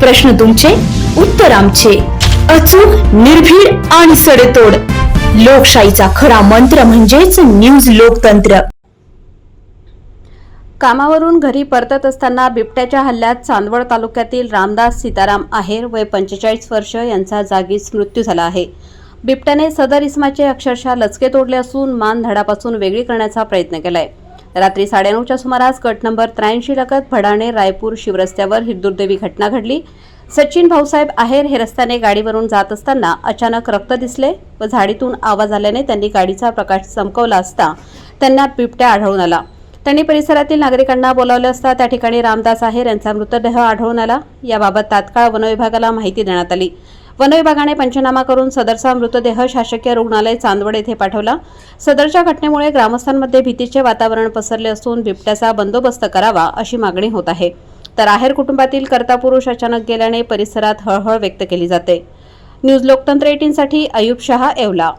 प्रश्न तुमचे उत्तर आमचे. अचूक निर्भीड आणि सडेतोड. लोकशाहीचा खरा मंत्र म्हणजेच न्यूज लोकतंत्र. कामावरून घरी परतत असताना बिबट्याच्या हल्ल्यात चांदवड तालुक्यातील रामदास सीताराम आहेर वय पंचेचाळीस वर्ष यांचा जागीच मृत्यू झाला आहे. बिबट्याने सदर इस्माचे अक्षरशः लचके तोडले असून मान धडापासून वेगळी करण्याचा प्रयत्न केलाय. रात्री साडेनऊच्या सुमारास गट नंबर त्र्याऐंशी लगत भडाणे रायपूर शिवरस्त्यावर ही दुर्दैवी घटना घडली. सचिन भाऊसाहेब आहेर हे रस्त्याने गाडीवरून जात असताना अचानक रक्त दिसले व झाडीतून आवाज आल्याने त्यांनी गाडीचा प्रकाश चमकवला असता त्यांना बिबट्या आढळून आला. त्यांनी परिसरातील नागरिकांना बोलावले असता त्या ठिकाणी रामदास आहेर यांचा मृतदेह आढळून आला. याबाबत तात्काळ वनविभागाला माहिती देण्यात आली. वनविभागाने पंचनामा करून सदरचा मृतदेह शासकीय रुग्णालय चांदवड येथे पाठवला. सदरच्या घटनेमुळे ग्रामस्थांमध्ये भीतीचे वातावरण पसरले असून बिबट्याचा बंदोबस्त करावा अशी मागणी होत आहे. तर आहेर कुटुंबातील कर्ता पुरुष अचानक गेल्याने परिसरात हळहळ व्यक्त केली जाते. न्यूज लोकतंत्र एटीनसाठी अयुब शहा येवला.